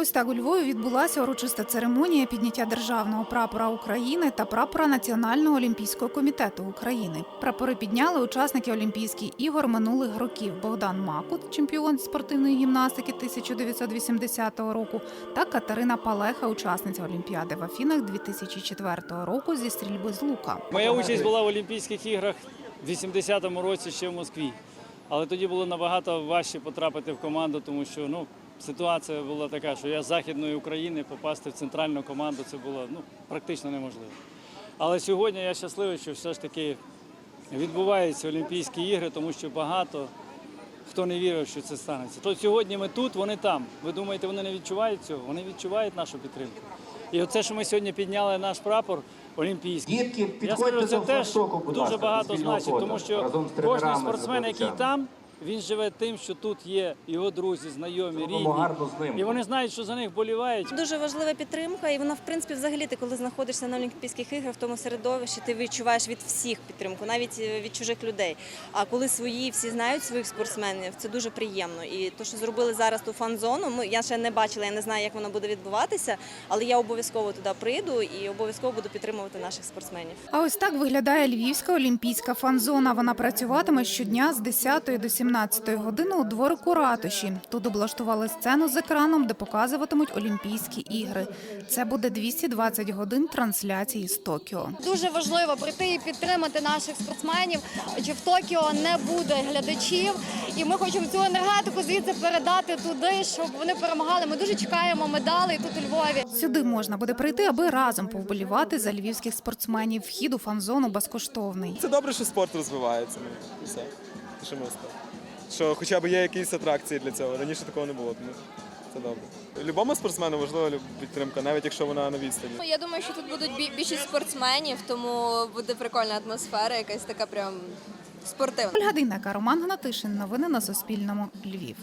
Ось так у Львові відбулася урочиста церемонія підняття державного прапора України та прапора Національного олімпійського комітету України. Прапори підняли учасники Олімпійських ігор минулих років Богдан Макут, чемпіон спортивної гімнастики 1980 року, та Катерина Палеха, учасниця Олімпіади в Афінах 2004 року зі стрільби з лука. Моя участь була в Олімпійських іграх в 80-му році ще в Москві. Але тоді було набагато важче потрапити в команду, тому що ну, ситуація була така, що я з Західної України попасти в центральну команду це було ну, практично неможливо. Але сьогодні я щасливий, що все ж таки відбуваються Олімпійські ігри, тому що багато хто не вірив, що це станеться. То сьогодні ми тут, вони там. Ви думаєте, вони не відчувають цього? Вони відчувають нашу підтримку. І оце, що ми сьогодні підняли наш прапор олімпійський. Дітки, Я скажу, це теж дуже багато значить, тому що кожен спортсмен, який там, він живе тим, що тут є його друзі, знайомі, рідні. гарну знимку. І вони знають, що за них болівають. Дуже важлива підтримка, і вона, в принципі, взагалі, ти коли знаходишся на Олімпійських іграх в тому середовищі, ти відчуваєш від всіх підтримку, навіть е, від чужих людей. А коли свої всі знають своїх спортсменів, це дуже приємно. І те, що зробили зараз ту фан-зону, ми я ще не бачила, я не знаю, як воно буде відбуватися, але я обов'язково туди прийду і обов'язково буду підтримувати наших спортсменів. А ось так виглядає Львівська олімпійська фан-зона. Вона працюватиме щодня з 10 до 17 години у дворику ратуші. Тут облаштували сцену з екраном, де показуватимуть Олімпійські ігри. Це буде 220 годин трансляції з Токіо. Дуже важливо прийти і підтримати наших спортсменів. Чи в Токіо не буде глядачів, і ми хочемо цю енергетику звідси передати туди, щоб вони перемагали. Ми дуже чекаємо медалей тут у Львові. Сюди можна буде прийти, аби разом повболівати за львівських спортсменів. Вхід у фан-зону безкоштовний. Це добре, що спорт розвивається. Ну, все. Що ми. Що хоча б є якісь атракції для цього. Раніше такого не було, тому це добре. Любому спортсмену важлива підтримка, навіть якщо вона на відстані. Ну, Я думаю, що тут будуть більшість спортсменів, тому буде прикольна атмосфера, якась така прям спортивна. Ольга Дейнека, Роман Гнатишин. Новини на Суспільному. Львів.